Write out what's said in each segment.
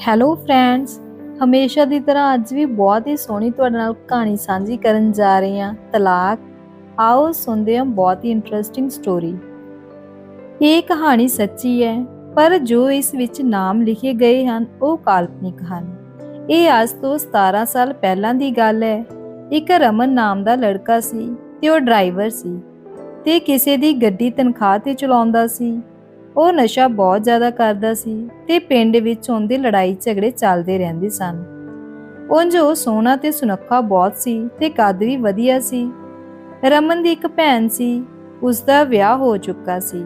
Hello friends ਹਮੇਸ਼ਾ ਦੀ ਤਰ੍ਹਾਂ ਅੱਜ ਵੀ ਬਹੁਤ ਹੀ ਸੋਹਣੀ ਤੁਹਾਡੇ ਨਾਲ ਕਹਾਣੀ ਸਾਂਝੀ ਕਰਨ ਜਾ ਰਹੀ ਹਾਂ, ਤਲਾਕ। ਆਓ ਸੁਣਦੇ ਹਾਂ ਬਹੁਤ ਹੀ ਇੰਟਰਸਟਿੰਗ ਸਟੋਰੀ ਇਹ ਕਹਾਣੀ ਸੱਚੀ ਹੈ, ਪਰ ਜੋ ਇਸ ਵਿੱਚ ਨਾਮ ਲਿਖੇ ਗਏ ਹਨ, ਉਹ ਕਾਲਪਨਿਕ ਹਨ। ਇਹ ਅੱਜ ਤੋਂ 17 ਸਾਲ ਪਹਿਲਾਂ ਦੀ ਗੱਲ ਹੈ। ਇੱਕ ਰਮਨ ਨਾਮ ਦਾ ਲੜਕਾ ਸੀ ਤੇ ਉਹ ਡਰਾਈਵਰ ਸੀ ਤੇ ਕਿਸੇ ਦੀ ਗੱਡੀ ਤਨਖਾਹ ਤੇ ਚਲਾਉਂਦਾ ਸੀ। ਉਹ ਨਸ਼ਾ ਬਹੁਤ ਜ਼ਿਆਦਾ ਕਰਦਾ ਸੀ ਤੇ ਪਿੰਡ ਵਿੱਚ ਉਹਦੇ ਲੜਾਈ ਝਗੜੇ ਚੱਲਦੇ ਰਹਿੰਦੇ ਸਨ। ਉਂਝ ਉਹ ਸੋਹਣਾ ਤੇ ਸੁਨੱਖਾ ਬਹੁਤ ਸੀ ਤੇ ਕੱਦ ਵੀ ਵਧੀਆ ਸੀ। ਰਮਨ ਦੀ ਇੱਕ ਭੈਣ ਸੀ ਉਸ ਦਾ ਵਿਆਹ ਹੋ ਚੁੱਕਾ ਸੀ।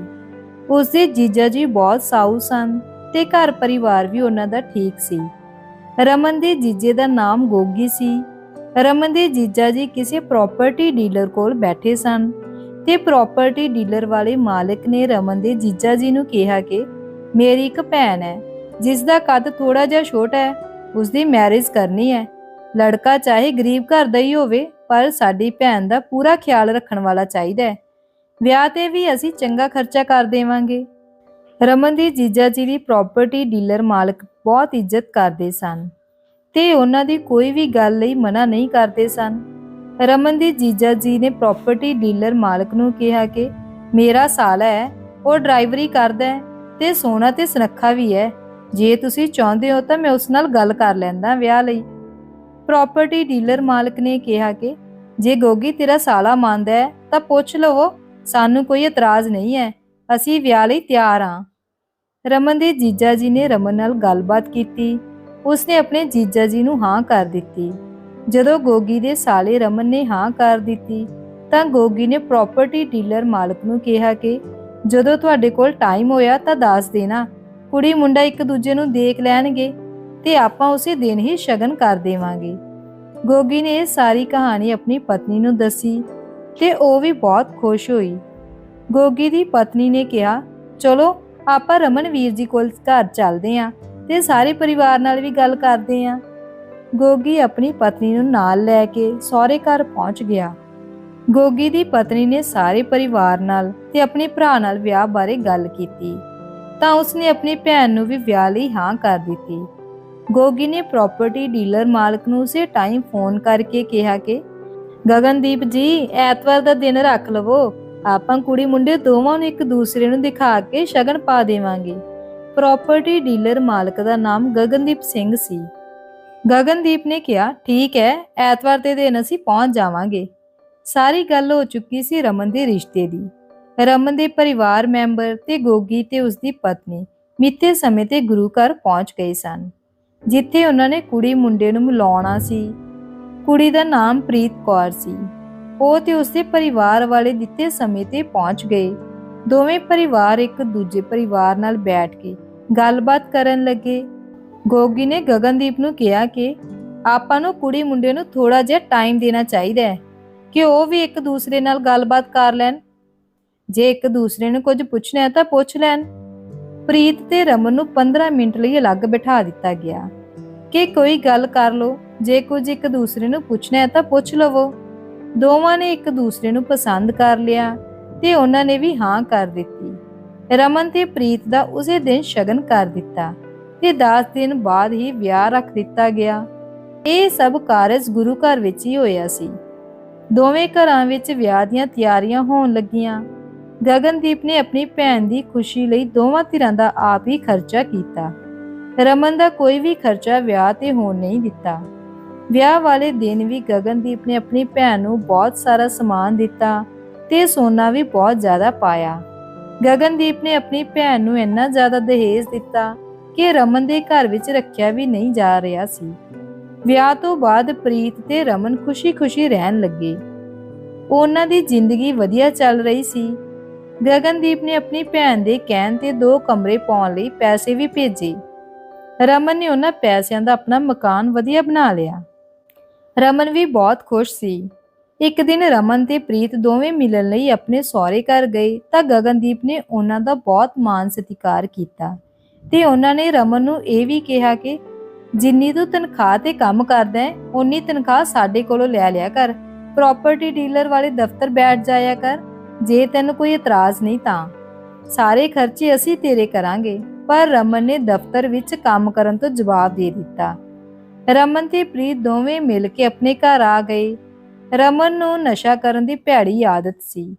ਉਸ ਦੇ ਜੀਜਾ ਜੀ ਬਹੁਤ ਸਾਊ ਸਨ ਤੇ ਘਰ ਪਰਿਵਾਰ ਵੀ ਉਹਨਾਂ ਦਾ ਠੀਕ ਸੀ। ਰਮਨ ਦੇ ਜੀਜੇ ਦਾ ਨਾਮ ਗੋਗੀ ਸੀ। ਰਮਨ ਦੇ ਜੀਜਾ ਜੀ ਕਿਸੇ ਪ੍ਰਾਪਰਟੀ ਡੀਲਰ ਕੋਲ ਬੈਠੇ ਸਨ। ਤੇ ਪ੍ਰਾਪਰਟੀ ਡੀਲਰ ਵਾਲੇ ਮਾਲਕ ਨੇ ਰਮਨ ਦੇ ਜੀਜਾ ਜੀ ਨੂੰ ਕਿਹਾ ਕਿ ਮੇਰੀ ਇੱਕ ਭੈਣ ਹੈ ਜਿਸ ਦਾ ਕੱਦ ਥੋੜਾ ਜਿਹਾ ਛੋਟਾ ਹੈ ਉਸ ਦੀ ਮੈਰਿਜ ਕਰਨੀ ਹੈ। ਲੜਕਾ ਚਾਹੇ ਗਰੀਬ ਘਰ ਦਾ ਹੀ ਹੋਵੇ, ਪਰ ਸਾਡੀ ਭੈਣ ਦਾ ਪੂਰਾ ਖਿਆਲ ਰੱਖਣ ਵਾਲਾ ਚਾਹੀਦਾ ਹੈ। ਵਿਆਹ ਤੇ ਵੀ ਅਸੀਂ ਚੰਗਾ ਖਰਚਾ ਕਰ ਦੇਵਾਂਗੇ। ਰਮਨ ਦੀ ਜੀਜਾ ਜੀ ਦੀ ਪ੍ਰਾਪਰਟੀ ਡੀਲਰ ਮਾਲਕ ਬਹੁਤ ਇੱਜ਼ਤ ਕਰਦੇ ਸਨ ਤੇ ਉਹਨਾਂ ਦੀ ਕੋਈ ਵੀ ਗੱਲ ਲਈ ਮਨਾ ਨਹੀਂ ਕਰਦੇ ਸਨ। ਰਮਨ ਦੇ ਜੀਜਾ ਜੀ ਨੇ ਪ੍ਰਾਪਰਟੀ ਡੀਲਰ ਮਾਲਕ ਨੂੰ ਕਿਹਾ ਕਿ ਮੇਰਾ ਸਾਲਾ ਹੈ, ਉਹ ਡਰਾਈਵਰੀ ਕਰਦਾ ਹੈ ਤੇ ਸੋਹਣਾ ਤੇ ਸੁਨੱਖਾ ਵੀ ਹੈ। ਜੇ ਤੁਸੀਂ ਚਾਹੁੰਦੇ ਹੋ ਤਾਂ ਮੈਂ ਉਸ ਨਾਲ ਗੱਲ ਕਰ ਲੈਂਦਾ ਵਿਆਹ ਲਈ। ਪ੍ਰਾਪਰਟੀ ਡੀਲਰ ਮਾਲਕ ਨੇ ਕਿਹਾ ਕਿ ਜੇ ਗੋਗੀ ਤੇਰਾ ਸਾਲਾ ਮੰਨਦਾ ਹੈ ਤਾਂ ਪੁੱਛ ਲਵੋ, ਸਾਨੂੰ ਕੋਈ ਇਤਰਾਜ਼ ਨਹੀਂ ਹੈ, ਅਸੀਂ ਵਿਆਹ ਲਈ ਤਿਆਰ ਹਾਂ। ਰਮਨ ਦੇ ਜੀਜਾ ਜੀ ਨੇ ਰਮਨ ਨਾਲ ਗੱਲਬਾਤ ਕੀਤੀ। ਉਸਨੇ ਆਪਣੇ ਜੀਜਾ ਜੀ ਨੂੰ ਹਾਂ ਕਰ ਦਿੱਤੀ। ਜਦੋਂ ਗੋਗੀ ਦੇ ਸਾਲੇ ਰਮਨ ਨੇ ਹਾਂ ਕਰ ਦਿੱਤੀ, ਤਾਂ ਗੋਗੀ ਨੇ ਪ੍ਰਾਪਰਟੀ ਡੀਲਰ ਮਾਲਕ ਨੂੰ ਕਿਹਾ ਕਿ ਜਦੋਂ ਤੁਹਾਡੇ ਕੋਲ ਟਾਈਮ ਹੋਇਆ ਤਾਂ ਦੱਸ ਦੇਣਾ, ਕੁੜੀ ਮੁੰਡਾ ਇੱਕ ਦੂਜੇ ਨੂੰ ਦੇਖ ਲੈਣਗੇ ਤੇ ਆਪਾਂ ਉਸੇ ਦਿਨ ਹੀ ਸ਼ਗਨ ਕਰ ਦੇਵਾਂਗੇ। ਗੋਗੀ ਨੇ ਇਹ ਸਾਰੀ ਕਹਾਣੀ ਆਪਣੀ ਪਤਨੀ ਨੂੰ ਦੱਸੀ ਤੇ ਉਹ ਵੀ ਬਹੁਤ ਖੁਸ਼ ਹੋਈ। ਗੋਗੀ ਦੀ ਪਤਨੀ ਨੇ ਕਿਹਾ, ਚਲੋ, ਆਪਾਂ ਰਮਨ ਵੀਰ ਜੀ ਕੋਲ ਘਰ ਚੱਲਦੇ ਆਂ ਤੇ ਸਾਰੇ ਪਰਿਵਾਰ ਨਾਲ ਵੀ ਗੱਲ ਕਰਦੇ ਆਂ। ਗੋਗੀ ਆਪਣੀ ਪਤਨੀ ਨੂੰ ਨਾਲ ਲੈ ਕੇ ਸਹੁਰੇ ਘਰ ਪਹੁੰਚ ਗਿਆ। ਗੋਗੀ ਦੀ ਪਤਨੀ ਨੇ ਸਾਰੇ ਪਰਿਵਾਰ ਨਾਲ ਤੇ ਆਪਣੇ ਭਰਾ ਨਾਲ ਵਿਆਹ ਬਾਰੇ ਗੱਲ ਕੀਤੀ। ਤਾਂ ਉਸਨੇ ਆਪਣੀ ਭੈਣ ਨੂੰ ਵੀ ਵਿਆਹ ਲਈ ਹਾਂ ਕਰ ਦਿੱਤੀ। ਗੋਗੀ ਨੇ ਪ੍ਰਾਪਰਟੀ ਡੀਲਰ ਮਾਲਕ ਨੂੰ ਉਸੇ ਟਾਈਮ ਫੋਨ ਕਰਕੇ ਕਿਹਾ ਕਿ, ਗਗਨਦੀਪ ਜੀ, ਐਤਵਾਰ ਦਾ ਦਿਨ ਰੱਖ ਲਵੋ। ਆਪਾਂ ਕੁੜੀ ਮੁੰਡੇ ਦੋਵਾਂ ਨੂੰ ਇੱਕ ਦੂਸਰੇ ਨੂੰ ਦਿਖਾ ਕੇ ਸ਼ਗਨ ਪਾ ਦੇਵਾਂਗੇ। ਪ੍ਰਾਪਰਟੀ ਡੀਲਰ ਮਾਲਕ ਦਾ ਨਾਮ ਗਗਨਦੀਪ ਸਿੰਘ ਸੀ। ਗਗਨਦੀਪ ਨੇ ਕਿਹਾ, ਠੀਕ ਹੈ, ਐਤਵਾਰ ਦੇ ਦਿਨ ਅਸੀਂ ਪਹੁੰਚ ਜਾਵਾਂਗੇ। ਸਾਰੀ ਗੱਲ ਹੋ ਚੁੱਕੀ ਸੀ ਰਮਨ ਦੇ ਰਿਸ਼ਤੇ ਦੀ। ਰਮਨ ਦੇ ਪਰਿਵਾਰ ਮੈਂਬਰ ਤੇ ਗੋਗੀ ਤੇ ਉਸਦੀ ਪਤਨੀ ਮਿੱਥੇ ਸਮੇਂ ਤੇ ਗੁਰੂ ਘਰ ਪਹੁੰਚ ਗਏ ਸਨ, ਜਿੱਥੇ ਉਹਨਾਂ ਨੇ ਕੁੜੀ ਮੁੰਡੇ ਨੂੰ ਮਿਲਾਉਣਾ ਸੀ। ਕੁੜੀ ਦਾ ਨਾਮ ਪ੍ਰੀਤ ਕੌਰ ਸੀ। ਉਹ ਤੇ ਉਸਦੇ ਪਰਿਵਾਰ ਵਾਲੇ ਦਿੱਤੇ ਸਮੇਂ ਤੇ ਪਹੁੰਚ ਗਏ। ਦੋਵੇਂ ਪਰਿਵਾਰ ਇੱਕ ਦੂਜੇ ਪਰਿਵਾਰ ਨਾਲ ਬੈਠ ਕੇ ਗੱਲਬਾਤ ਕਰਨ ਲੱਗੇ। ਗੋਗੀ ਨੇ ਗਗਨਦੀਪ ਨੂੰ ਕਿਹਾ ਕਿ ਆਪਾਂ ਨੂੰ ਕੁੜੀ ਮੁੰਡੇ ਨੂੰ ਥੋੜਾ ਜਿਹਾ ਟਾਈਮ ਦੇਣਾ ਚਾਹੀਦਾ ਹੈ, ਕਿ ਉਹ ਵੀ ਇੱਕ ਦੂਸਰੇ ਨਾਲ ਗੱਲਬਾਤ ਕਰ ਲੈਣ। ਜੇ ਇੱਕ ਦੂਸਰੇ ਨੂੰ ਕੁਝ ਪੁੱਛਣਾ ਹੈ ਤਾਂ ਪੁੱਛ ਲੈਣ। ਪ੍ਰੀਤ ਤੇ ਰਮਨ ਨੂੰ 15 ਮਿੰਟ ਲਈ ਅਲੱਗ ਬਿਠਾ ਦਿੱਤਾ ਗਿਆ ਕਿ ਕੋਈ ਗੱਲ ਕਰ ਲੋ ਜੇ ਕੁਝ ਇੱਕ ਦੂਸਰੇ ਨੂੰ ਪੁੱਛਣਾ ਹੈ ਤਾਂ ਪੁੱਛ ਲਵੋ। ਦੋਵਾਂ ਨੇ ਇੱਕ ਦੂਸਰੇ ਨੂੰ ਪਸੰਦ ਕਰ ਲਿਆ ਤੇ ਉਹਨਾਂ ਨੇ ਵੀ ਹਾਂ ਕਰ ਦਿੱਤੀ। ਰਮਨ ਤੇ ਪ੍ਰੀਤ ਦਾ ਉਸੇ ਦਿਨ ਸ਼ਗਨ ਕਰ ਦਿੱਤਾ। ਤੇ 10 ਦਿਨ ਬਾਅਦ ਹੀ ਵਿਆਹ ਰੱਖ ਦਿੱਤਾ ਗਿਆ। ਇਹ ਸਭ ਕਾਰਜ ਗੁਰੂ ਘਰ ਵਿੱਚ ਹੀ ਹੋਇਆ ਸੀ। ਦੋਵੇਂ ਘਰਾਂ ਵਿੱਚ ਵਿਆਹ ਦੀਆਂ ਤਿਆਰੀਆਂ ਹੋਣ ਲੱਗੀਆਂ। ਗਗਨਦੀਪ ਨੇ ਆਪਣੀ ਭੈਣ ਦੀ ਖੁਸ਼ੀ ਲਈ ਦੋਵਾਂ ਧਿਰਾਂ ਦਾ ਆਪ ਹੀ ਖਰਚਾ ਕੀਤਾ। ਰਮਨ ਦਾ ਕੋਈ ਵੀ ਖਰਚਾ ਵਿਆਹ ਤੇ ਹੋਣ ਨਹੀਂ ਦਿੱਤਾ। ਵਿਆਹ ਵਾਲੇ ਦਿਨ ਵੀ ਗਗਨਦੀਪ ਨੇ ਆਪਣੀ ਭੈਣ ਨੂੰ ਬਹੁਤ ਸਾਰਾ ਸਮਾਨ ਦਿੱਤਾ ਤੇ ਸੋਨਾ ਵੀ ਬਹੁਤ ਜ਼ਿਆਦਾ ਪਾਇਆ। ਗਗਨਦੀਪ ਨੇ ਆਪਣੀ ਭੈਣ ਨੂੰ ਇੰਨਾ ਜ਼ਿਆਦਾ ਦਹੇਜ ਦਿੱਤਾ ਕਿ ਰਮਨ ਦੇ ਘਰ ਵਿੱਚ ਰੱਖਿਆ ਵੀ ਨਹੀਂ ਜਾ ਰਿਹਾ ਸੀ। ਵਿਆਹ ਤੋਂ ਬਾਅਦ ਪ੍ਰੀਤ ਤੇ ਰਮਨ ਖੁਸ਼ੀ-ਖੁਸ਼ੀ ਰਹਿਣ ਲੱਗੇ। ਉਹਨਾਂ ਦੀ ਜ਼ਿੰਦਗੀ ਵਧੀਆ ਚੱਲ ਰਹੀ ਸੀ। ਗਗਨਦੀਪ ਨੇ ਆਪਣੀ ਭੈਣ ਦੇ ਕਹਿਣ ਤੇ ਦੋ ਕਮਰੇ ਪਾਉਣ ਲਈ ਪੈਸੇ ਵੀ ਭੇਜੇ। ਰਮਨ ਨੇ ਉਹਨਾਂ ਪੈਸਿਆਂ ਦਾ ਆਪਣਾ ਮਕਾਨ ਵਧੀਆ ਬਣਾ ਲਿਆ। ਰਮਨ ਵੀ ਬਹੁਤ ਖੁਸ਼ ਸੀ। ਇੱਕ ਦਿਨ ਰਮਨ ਤੇ ਪ੍ਰੀਤ ਦੋਵੇਂ ਮਿਲਣ ਲਈ ਆਪਣੇ ਸਹੁਰੇ ਘਰ ਗਏ ਤਾਂ ਗਗਨਦੀਪ ਨੇ ਉਹਨਾਂ ਦਾ ਬਹੁਤ ਮਾਣ ਸਤਿਕਾਰ ਕੀਤਾ। ਤੇ ਉਹਨਾਂ ਨੇ ਰਮਨ ਨੂੰ ਇਹ ਵੀ ਕਿਹਾ ਕਿ ਜਿੰਨੀ ਤੂੰ ਤਨਖਾਹ ਤੇ ਕੰਮ ਕਰਦਾ ਹੈ ਉਨੀ ਤਨਖਾਹ ਸਾਡੇ ਕੋਲੋਂ ਲੈ ਲਿਆ ਕਰ। ਪ੍ਰਾਪਰਟੀ ਡੀਲਰ ਵਾਲੇ ਦਫ਼ਤਰ ਬੈਠ ਜਾਇਆ ਕਰ, ਜੇ ਤੈਨੂੰ ਕੋਈ ਇਤਰਾਜ਼ ਨਹੀਂ ਤਾਂ। ਸਾਰੇ ਖਰਚੇ ਅਸੀਂ ਤੇਰੇ ਕਰਾਂਗੇ, ਪਰ ਰਮਨ ਨੇ ਦਫ਼ਤਰ ਵਿੱਚ ਕੰਮ ਕਰਨ ਤੋਂ ਜਵਾਬ ਦੇ ਦਿੱਤਾ। ਰਮਨ ਤੇ ਪ੍ਰੀਤ ਦੋਵੇਂ ਮਿਲ ਕੇ ਆਪਣੇ ਘਰ ਆ ਗਏ। ਰਮਨ ਨੂੰ ਨਸ਼ਾ ਕਰਨ ਦੀ ਭੈੜੀ ਆਦਤ ਸੀ।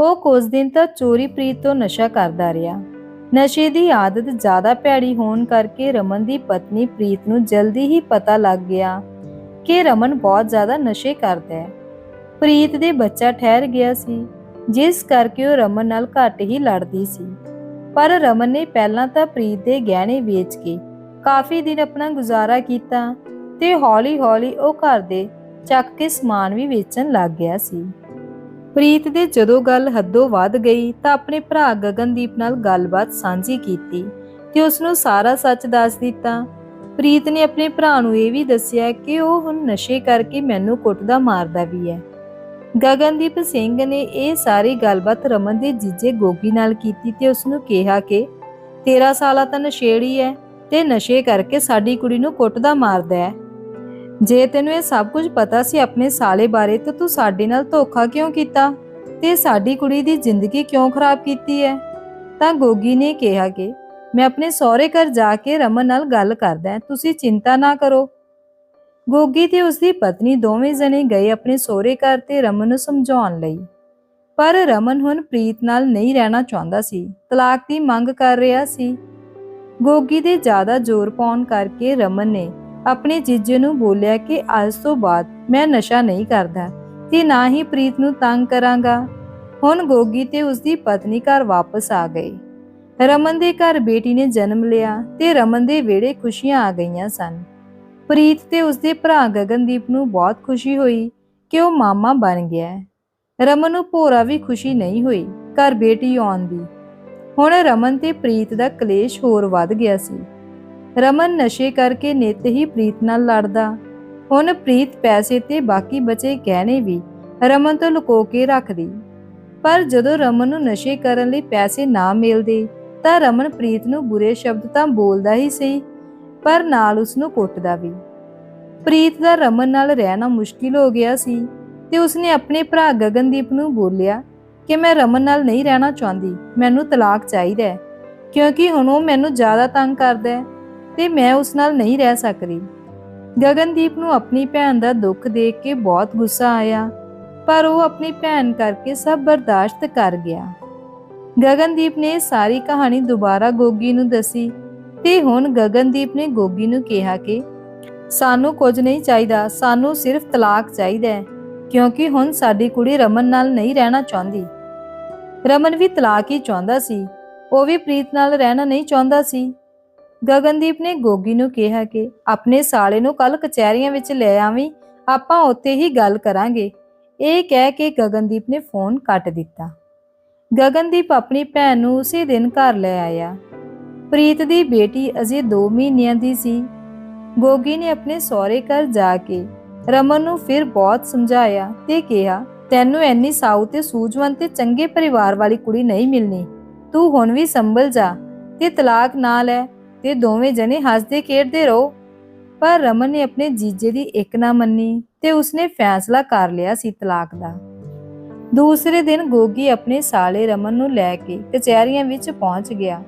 ਉਹ ਕੁਝ ਦਿਨ ਤੱਕ ਚੋਰੀ ਪ੍ਰੀਤ ਤੋਂ ਨਸ਼ਾ ਕਰਦਾ ਰਿਹਾ। ਨਸ਼ੇ ਦੀ ਆਦਤ ਜ਼ਿਆਦਾ ਭੈੜੀ ਹੋਣ ਕਰਕੇ ਰਮਨ ਦੀ ਪਤਨੀ ਪ੍ਰੀਤ ਨੂੰ ਜਲਦੀ ਹੀ ਪਤਾ ਲੱਗ ਗਿਆ ਕਿ ਰਮਨ ਬਹੁਤ ਜ਼ਿਆਦਾ ਨਸ਼ੇ ਕਰਦਾ ਹੈ। ਪ੍ਰੀਤ ਦੇ ਬੱਚਾ ਠਹਿਰ ਗਿਆ ਸੀ, ਜਿਸ ਕਰਕੇ ਉਹ ਰਮਨ ਨਾਲ ਘੱਟ ਹੀ ਲੜਦੀ ਸੀ। ਪਰ ਰਮਨ ਨੇ ਪਹਿਲਾਂ ਤਾਂ ਪ੍ਰੀਤ ਦੇ ਗਹਿਣੇ ਵੇਚ ਕੇ ਕਾਫੀ ਦਿਨ ਆਪਣਾ ਗੁਜ਼ਾਰਾ ਕੀਤਾ ਤੇ ਹੌਲੀ-ਹੌਲੀ ਉਹ ਘਰ ਦੇ ਚੱਕ ਕੇ ਸਮਾਨ ਵੀ ਵੇਚਣ ਲੱਗ ਗਿਆ ਸੀ। ਪ੍ਰੀਤ ਦੇ ਜਦੋਂ ਗੱਲ ਹੱਦੋਂ ਵੱਧ ਗਈ ਤਾਂ ਆਪਣੇ ਭਰਾ ਗਗਨਦੀਪ ਨਾਲ ਗੱਲਬਾਤ ਸਾਂਝੀ ਕੀਤੀ ਤੇ ਉਸ ਨੂੰ ਸਾਰਾ ਸੱਚ ਦੱਸ ਦਿੱਤਾ। ਪ੍ਰੀਤ ਨੇ ਆਪਣੇ ਭਰਾ ਨੂੰ ਇਹ ਵੀ ਦੱਸਿਆ ਕਿ ਉਹ ਹੁਣ ਨਸ਼ੇ ਕਰਕੇ ਮੈਨੂੰ ਕੁੱਟਦਾ ਮਾਰਦਾ ਵੀ ਹੈ। ਗਗਨਦੀਪ ਸਿੰਘ ਨੇ ਇਹ ਸਾਰੀ ਗੱਲਬਾਤ ਰਮਨ ਦੇ ਜੀਜੇ ਗੋਗੀ ਨਾਲ ਕੀਤੀ ਤੇ ਉਸ ਨੂੰ ਕਿਹਾ ਕਿ 13 ਸਾਲਾ ਤਾਂ ਨਸ਼ੇੜੀ ਹੈ ਤੇ ਨਸ਼ੇ ਕਰਕੇ ਸਾਡੀ ਕੁੜੀ ਨੂੰ ਕੁੱਟਦਾ ਮਾਰਦਾ ਹੈ। ਜੇ ਤੈਨੂੰ ਇਹ ਸਭ ਕੁਝ ਪਤਾ ਸੀ ਆਪਣੇ ਸਾਲੇ ਬਾਰੇ, ਤਾਂ ਤੂੰ ਸਾਡੇ ਨਾਲ ਧੋਖਾ ਕਿਉਂ ਕੀਤਾ? ਤੇ ਸਾਡੀ ਕੁੜੀ ਦੀ ਜ਼ਿੰਦਗੀ ਕਿਉਂ ਖਰਾਬ ਕੀਤੀ ਹੈ ਤਾਂ ਗੋਗੀ ਨੇ ਕਿਹਾ ਕਿ ਮੈਂ ਆਪਣੇ ਸਹੁਰੇ ਘਰ ਜਾ ਕੇ ਰਮਨ ਨਾਲ ਗੱਲ ਕਰਦਾ ਤੁਸੀਂ ਚਿੰਤਾ ਨਾ ਕਰੋ। ਗੋਗੀ ਤੇ ਉਸਦੀ ਪਤਨੀ ਦੋਵੇਂ ਜਣੇ ਗਏ ਆਪਣੇ ਸਹੁਰੇ ਘਰ ਤੇ ਰਮਨ ਨੂੰ ਸਮਝਾਉਣ ਲਈ। ਪਰ ਰਮਨ ਹੁਣ ਪ੍ਰੀਤ ਨਾਲ ਨਹੀਂ ਰਹਿਣਾ ਚਾਹੁੰਦਾ ਸੀ, ਤਲਾਕ ਦੀ ਮੰਗ ਕਰ ਰਿਹਾ ਸੀ। ਗੋਗੀ ਦੇ ਜ਼ਿਆਦਾ ਜ਼ੋਰ ਪਾਉਣ ਕਰਕੇ ਰਮਨ ਨੇ ਆਪਣੇ ਜੀਜੇ ਨੂੰ ਬੋਲਿਆ ਕਿ ਅੱਜ ਤੋਂ ਬਾਅਦ ਮੈਂ ਨਸ਼ਾ ਨਹੀਂ ਕਰਦਾ ਤੇ ਨਾ ਹੀ ਪ੍ਰੀਤ ਨੂੰ ਤੰਗ ਕਰਾਂਗਾ। ਹੁਣ ਗੋਗੀ ਤੇ ਉਸਦੀ ਪਤਨੀ ਘਰ ਵਾਪਸ ਆ ਗਏ ਰਮਨ ਦੇ ਘਰ ਬੇਟੀ ਨੇ ਜਨਮ ਲਿਆ ਤੇ ਰਮਨ ਦੇ ਵਿਹੜੇ ਖੁਸ਼ੀਆਂ ਆ ਗਈਆਂ ਸਨ। ਪ੍ਰੀਤ ਤੇ ਉਸਦੇ ਭਰਾ ਗਗਨਦੀਪ ਨੂੰ ਬਹੁਤ ਖੁਸ਼ੀ ਹੋਈ ਕਿ ਉਹ ਮਾਮਾ ਬਣ ਗਿਆ। ਹੈ ਰਮਨ ਨੂੰ ਭੋਰਾ ਵੀ ਖੁਸ਼ੀ ਨਹੀਂ ਹੋਈ ਘਰ ਬੇਟੀ ਆਉਣ ਦੀ। ਹੁਣ ਰਮਨ ਤੇ ਪ੍ਰੀਤ ਦਾ ਕਲੇਸ਼ ਹੋਰ ਵੱਧ ਗਿਆ ਸੀ। ਰਮਨ ਨਸ਼ੇ ਕਰਕੇ ਨਿਤ ਹੀ ਪ੍ਰੀਤ ਨਾਲ ਲੜਦਾ। ਹੁਣ ਪ੍ਰੀਤ ਪੈਸੇ ਤੇ ਬਾਕੀ ਬਚੇ ਗਹਿਣੇ ਵੀ ਰਮਨ ਤੋਂ ਲੁਕੋ ਕੇ ਰੱਖਦੀ। ਪਰ ਜਦੋਂ ਰਮਨ ਨੂੰ ਨਸ਼ੇ ਕਰਨ ਲਈ ਪੈਸੇ ਨਾ ਮਿਲਦੇ, ਤਾਂ ਰਮਨ ਪ੍ਰੀਤ ਨੂੰ ਬੁਰੇ ਸ਼ਬਦ ਤਾਂ ਬੋਲਦਾ ਹੀ ਸੀ ਪਰ ਨਾਲ ਉਸ ਨੂੰ ਕੁੱਟਦਾ ਵੀ। ਪ੍ਰੀਤ ਦਾ ਰਮਨ ਨਾਲ ਰਹਿਣਾ ਮੁਸ਼ਕਿਲ ਹੋ ਗਿਆ ਸੀ ਤੇ ਉਸਨੇ ਆਪਣੇ ਭਰਾ ਗਗਨਦੀਪ ਨੂੰ ਬੋਲਿਆ ਕਿ ਮੈਂ ਰਮਨ ਨਾਲ ਨਹੀਂ ਰਹਿਣਾ ਚਾਹੁੰਦੀ, ਮੈਨੂੰ ਤਲਾਕ ਚਾਹੀਦਾ ਹੈ, ਕਿਉਂਕਿ ਹੁਣ ਉਹ ਮੈਨੂੰ ਜ਼ਿਆਦਾ ਤੰਗ ਕਰਦਾ ਹੈ। ਤੇ ਮੈਂ ਉਸ ਨਾਲ ਨਹੀਂ ਰਹਿ ਸਕਦੀ। ਗਗਨਦੀਪ ਨੂੰ ਆਪਣੀ ਭੈਣ ਦਾ ਦੁੱਖ ਦੇਖ ਕੇ ਬਹੁਤ ਗੁੱਸਾ ਆਇਆ, ਪਰ ਉਹ ਆਪਣੀ ਭੈਣ ਕਰਕੇ ਸਭ ਬਰਦਾਸ਼ਤ ਕਰ ਗਿਆ। ਗਗਨਦੀਪ ਨੇ ਸਾਰੀ ਕਹਾਣੀ ਦੁਬਾਰਾ ਗੋਗੀ ਨੂੰ ਦੱਸੀ ਤੇ ਹੁਣ ਗਗਨਦੀਪ ਨੇ ਗੋਗੀ ਨੂੰ ਕਿਹਾ ਕਿ, ਸਾਨੂੰ ਕੁਝ ਨਹੀਂ ਚਾਹੀਦਾ, ਸਾਨੂੰ ਸਿਰਫ ਤਲਾਕ ਚਾਹੀਦਾ ਹੈ, ਕਿਉਂਕਿ ਹੁਣ ਸਾਡੀ ਕੁੜੀ ਰਮਨ ਨਾਲ ਨਹੀਂ ਰਹਿਣਾ ਚਾਹੁੰਦੀ। ਰਮਨ ਵੀ ਤਲਾਕ ਹੀ ਚਾਹੁੰਦਾ ਸੀ, ਉਹ ਵੀ ਪ੍ਰੀਤ ਨਾਲ ਰਹਿਣਾ ਨਹੀਂ ਚਾਹੁੰਦਾ ਸੀ। ਗਗਨਦੀਪ ਨੇ ਗੋਗੀ ਨੂੰ ਕਿਹਾ ਕਿ ਆਪਣੇ ਸਾਲੇ ਨੂੰ ਕੱਲ ਕਚਹਿਰੀਆਂ ਵਿੱਚ ਲੈ ਆਵੀਂ, ਆਪਾਂ ਉੱਥੇ ਹੀ ਗੱਲ ਕਰਾਂਗੇ। ਇਹ ਕਹਿ ਕੇ ਗਗਨਦੀਪ ਨੇ ਫੋਨ ਕੱਟ ਦਿੱਤਾ। ਗਗਨਦੀਪ ਆਪਣੀ ਭੈਣ ਨੂੰ ਉਸੇ ਦਿਨ ਘਰ ਲੈ ਆਇਆ। ਪ੍ਰੀਤ ਦੀ ਬੇਟੀ ਅਜੇ 2 ਮਹੀਨਿਆਂ ਦੀ ਸੀ। ਗੋਗੀ ਨੇ ਆਪਣੇ ਸਹੁਰੇ ਘਰ ਜਾ ਕੇ ਰਮਨ ਨੂੰ ਫਿਰ ਬਹੁਤ ਸਮਝਾਇਆ ਤੇ ਕਿਹਾ, ਤੈਨੂੰ ਐਨੀ ਸਾਊ ਤੇ ਸੂਝਵਾਨ ਤੇ ਚੰਗੇ ਪਰਿਵਾਰ ਵਾਲੀ ਕੁੜੀ ਨਹੀਂ ਮਿਲਣੀ। ਤੂੰ ਹੁਣ ਵੀ ਸੰਭਲ ਜਾ ਤੇ ਤਲਾਕ ਨਾ ਲੈ। ਤੇ ਦੋਵੇਂ ਜਣੇ ਹੱਸਦੇ ਖੇਡਦੇ ਰਹੋ। ਪਰ ਰਮਨ ਨੇ ਆਪਣੇ ਜੀਜੇ ਦੀ ਇੱਕ ਨਾ ਮੰਨੀ ਤੇ ਉਸਨੇ ਫੈਸਲਾ ਕਰ ਲਿਆ ਸੀ ਤਲਾਕ ਦਾ। ਦੂਸਰੇ ਦਿਨ ਗੋਗੀ ਆਪਣੇ ਸਾਲੇ ਰਮਨ ਨੂੰ ਲੈ ਕੇ ਕਚਹਿਰੀਆਂ ਵਿੱਚ ਪਹੁੰਚ ਗਿਆ।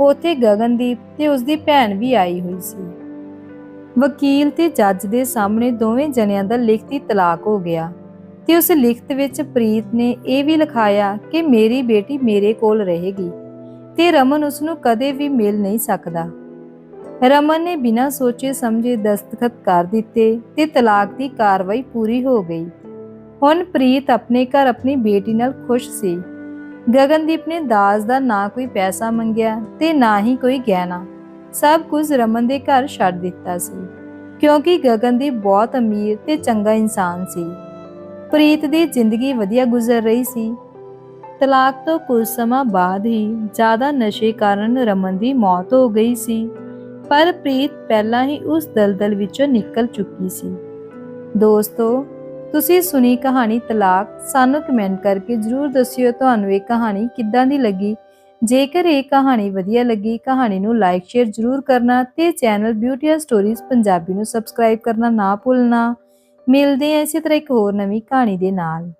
ਉੱਥੇ ਗਗਨਦੀਪ ਤੇ ਉਸਦੀ ਭੈਣ ਵੀ ਆਈ ਹੋਈ ਸੀ। ਵਕੀਲ ਤੇ ਜੱਜ ਦੇ ਸਾਹਮਣੇ ਦੋਵੇਂ ਜਣਿਆਂ ਦਾ ਲਿਖਤੀ ਤਲਾਕ ਹੋ ਗਿਆ ਤੇ ਉਸ ਲਿਖਤ ਵਿੱਚ ਪ੍ਰੀਤ ਨੇ ਇਹ ਵੀ ਲਿਖਾਇਆ ਕਿ ਮੇਰੀ ਬੇਟੀ ਮੇਰੇ ਕੋਲ ਰਹੇਗੀ। ਤੇ ਰਮਨ ਉਸ ਨੂੰ ਕਦੇ ਵੀ ਮਿਲ ਨਹੀਂ ਸਕਦਾ। ਰਮਨ ਨੇ ਬਿਨਾਂ ਸੋਚੇ ਸਮਝੇ ਦਸਤਖਤ ਕਰ ਦਿੱਤੇ ਤੇ ਤਲਾਕ ਦੀ ਕਾਰਵਾਈ ਪੂਰੀ ਹੋ ਗਈ। ਹੁਣ ਪ੍ਰੀਤ ਆਪਣੇ ਘਰ ਆਪਣੀ ਬੇਟੀ ਨਾਲ ਖੁਸ਼ ਸੀ। ਗਗਨਦੀਪ ਨੇ ਦਾਜ ਦਾ ਨਾ ਕੋਈ ਪੈਸਾ ਮੰਗਿਆ ਤੇ ਨਾ ਹੀ ਕੋਈ ਗਹਿਣਾ। ਸਭ ਕੁਝ ਰਮਨ ਦੇ ਘਰ ਛੱਡ ਦਿੱਤਾ ਸੀ, ਕਿਉਂਕਿ ਗਗਨਦੀਪ ਬਹੁਤ ਅਮੀਰ ਤੇ ਚੰਗਾ ਇਨਸਾਨ ਸੀ। ਪ੍ਰੀਤ ਦੀ ਜ਼ਿੰਦਗੀ ਵਧੀਆ ਗੁਜ਼ਰ ਰਹੀ ਸੀ। ਤਲਾਕ ਤੋਂ ਕੁਝ ਸਮਾਂ ਬਾਅਦ ਹੀ ਜ਼ਿਆਦਾ ਨਸ਼ੇ ਕਾਰਨ ਰਮਨ ਦੀ ਮੌਤ ਹੋ ਗਈ ਸੀ। ਪਰ ਪ੍ਰੀਤ ਪਹਿਲਾਂ ਹੀ ਉਸ ਦਲਦਲ ਵਿੱਚੋਂ ਨਿਕਲ ਚੁੱਕੀ ਸੀ। ਦੋਸਤੋ, ਤੁਸੀਂ ਸੁਣੀ ਕਹਾਣੀ ਤਲਾਕ, ਸਾਨੂੰ ਕਮੈਂਟ ਕਰਕੇ ਜਰੂਰ ਦੱਸਿਓ ਤੁਹਾਨੂੰ ਇਹ ਕਹਾਣੀ ਕਿੱਦਾਂ ਦੀ ਲੱਗੀ। ਜੇਕਰ ਇਹ ਕਹਾਣੀ ਵਧੀਆ ਲੱਗੀ, ਕਹਾਣੀ ਨੂੰ ਲਾਈਕ ਸ਼ੇਅਰ ਜਰੂਰ ਕਰਨਾ ਤੇ ਚੈਨਲ ਬਿਊਟੀ ਸਟੋਰੀਜ਼ ਪੰਜਾਬੀ ਨੂੰ ਸਬਸਕ੍ਰਾਈਬ ਕਰਨਾ ਨਾ ਭੁੱਲਣਾ। ਮਿਲਦੇ ਹਾਂ ਇਸੇ ਤਰ੍ਹਾਂ ਇੱਕ ਹੋਰ ਨਵੀਂ ਕਹਾਣੀ ਦੇ ਨਾਲ।